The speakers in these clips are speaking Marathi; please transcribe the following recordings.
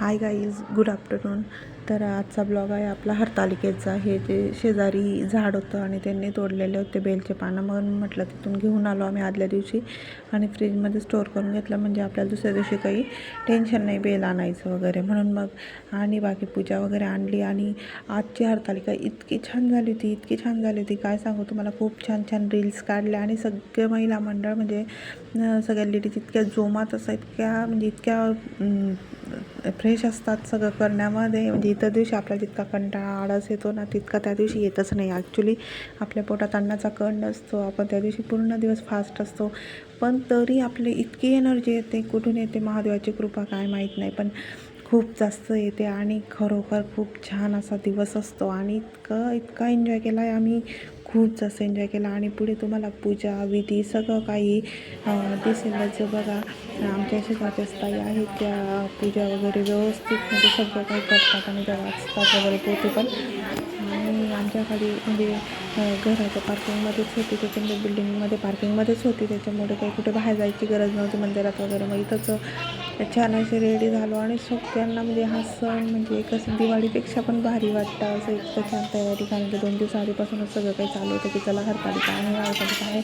हाय गाईज गुड आफ्टरनून तर आजचा ब्लॉग आहे आपला हरतालिकेचा. हे जे शेजारी झाड होतं आणि त्यांनी तोडलेले होते बेलचे पानं म्हणून म्हटलं तिथून घेऊन आलो आम्ही आदल्या दिवशी. आणि फ्रीजमध्ये स्टोअर करून घेतलं म्हणजे आपल्याला दुसऱ्या दिवशी काही टेन्शन नाही बेल आणायचं वगैरे. म्हणून मग आणि बाकी पूजा वगैरे आणली. आणि आजची हरतालिका इतकी छान झाली होती इतकी छान झाली होती. काय सांगू तुम्हाला खूप छान छान रील्स काढल्या आणि सगळे महिला मंडळ म्हणजे सगळ्या लेडीज इतक्या जोमात असं इतक्या म्हणजे इतक्या फ्रेश असतात सगळं करण्यामध्ये. म्हणजे इतर दिवशी आपल्याला जितका कंटाळा आळस येतो ना तितका त्या दिवशी येतच नाही. ॲक्च्युली आपल्या पोटात अन्नाचा कण नसतो आपण त्या दिवशी पूर्ण दिवस फास्ट असतो. पण तरी आपली इतकी एनर्जी येते. कुठून येते? महादेवाची कृपा काय माहीत नाही. पण खूप जास्त येते आणि खरोखर खूप छान असा दिवस असतो. आणि इतकं इतका एन्जॉय केला आहे आम्ही. खूप जास्त एन्जॉय केला. आणि पुढे तुम्हाला पूजा विधी सगळं काही दिसेलच म्हणजे बघा आमच्या शेजारच्या ताई आहेत त्या पूजा वगैरे व्यवस्थित म्हणजे सगळं काही करतात आणि त्या वाचतात वगैरे पोते पण. आणि म्हणजे घराच्या पार्किंगमध्येच होती. त्याच्यामुळे बिल्डिंगमध्ये पार्किंगमध्येच होती. त्याच्यामुळे काही कुठे बाहेर जायची गरज नव्हती मंदिरात वगैरे. मग इथंच छान असे रेडी झालो आणि सगळ्यांना म्हणजे हा सण म्हणजे एक असं दिवाळीपेक्षा पण भारी वाटतं. असं इतकं छान तयारी कारण की दोन दिवस आधीपासूनच सगळं काही चालू होतं की चला हरतालिका आहे हरतालिका आहे.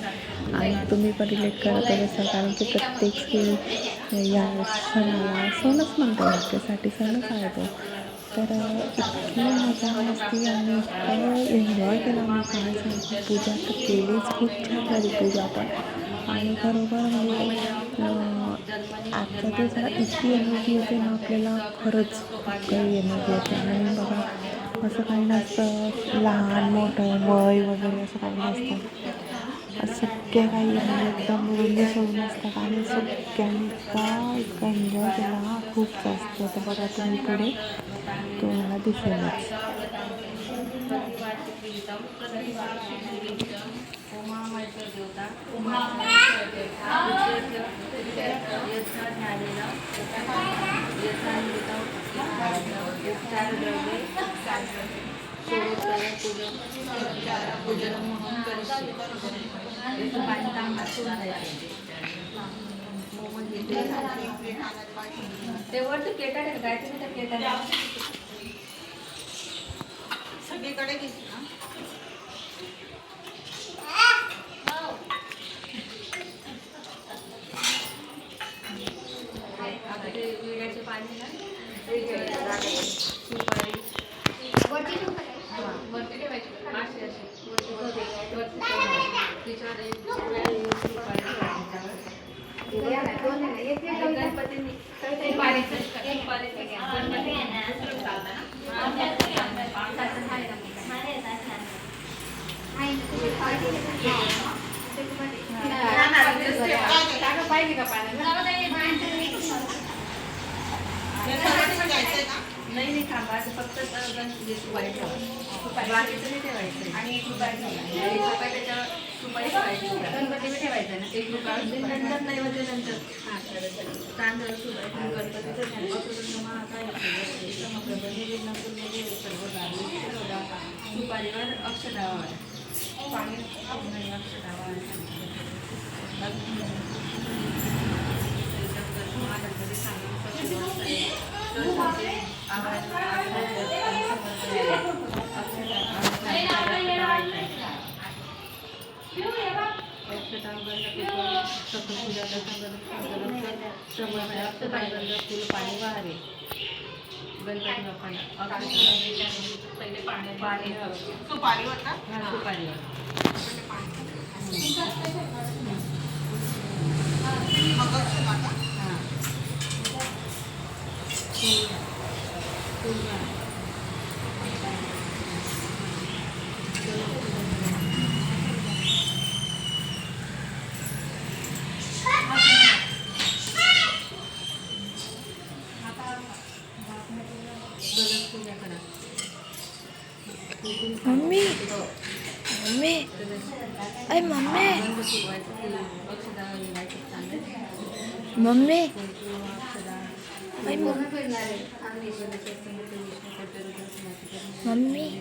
आणि तुम्ही पण रिलेट करत असाल कारण की प्रत्येक या सणाला सणच म्हणतो त्यासाठी सणच आहे तो. तर इतकी मजा असते आणि इतकं एन्जॉय केला आम्ही काय पूजा तर केलीच खूप छान झाली पूजा पण. आणि खरोखर म्हणजे अं, आजच्या दिवसाला इतकी एनर्जी येते ना आपल्याला खरंच काही एनर्जी येते आणि बघा असं काही नसतं लहान मोठं वय वगैरे असं काही नसतं. सगळ्या काही एकदम मिळून मिसळून असतात आणि सगळ्यांनी इतका इतका एन्जॉय केला हा खूप जास्त तर बघा तुम्ही पुढे तुम्हाला दिसेलच ते वरती केटा आहे तर केटा आहे सगळीकडे घेतली ना आता ते विड्याचे पाणी ना ते ठेवायचं. सुपारी हा, वरती ठेवायची अशी अशी वरती वरती वरती ठेवायची. तिच्यावर एक सुपारी ठेवायची. आणि गणपतींनी सुपारीचं सुपारीचं गणपती दुसरं चालतं ना? पावसाचं आहे ना. पाहिजे का हे नाही नाही थांबा. फक्त गणपती बाकीचं नाही आणि एक रुपया त्याच्यावर सुपारी ठेवायची गणपती ठेवायचा ना एक नंतर नाही होते नंतर हां तांदूळ सुपारी गणपतीचं ध्यान महाकाय समग्र सुपारीवर अक्षरावर नाही अक्षरावर पाणी वाहरे गणपती बाप्पाला पहिले पाणी पाणी सुपारीवर का हा आता हां મમ્મી મમ્મી અરે મમ્મી મમ્મી મમ્મી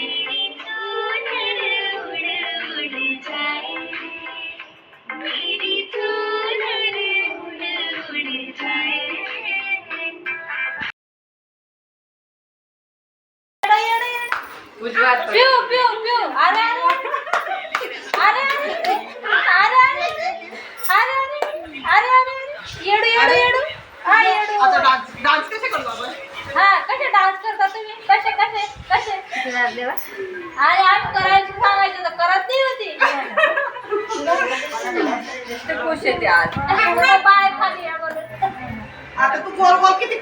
उजवा पिऊ पिऊ पिऊ. अरे अरे अरे अरे अरे अरे अरे हा आता डान्स डान्स कसे करतो आपण? हा कसे डान्स करता तुम्ही? कसे कसे कसे? अरे आम्ही करायचं सांगायचं तर करत नाही होती. खुश येते आज. पाय खाली आता तू किती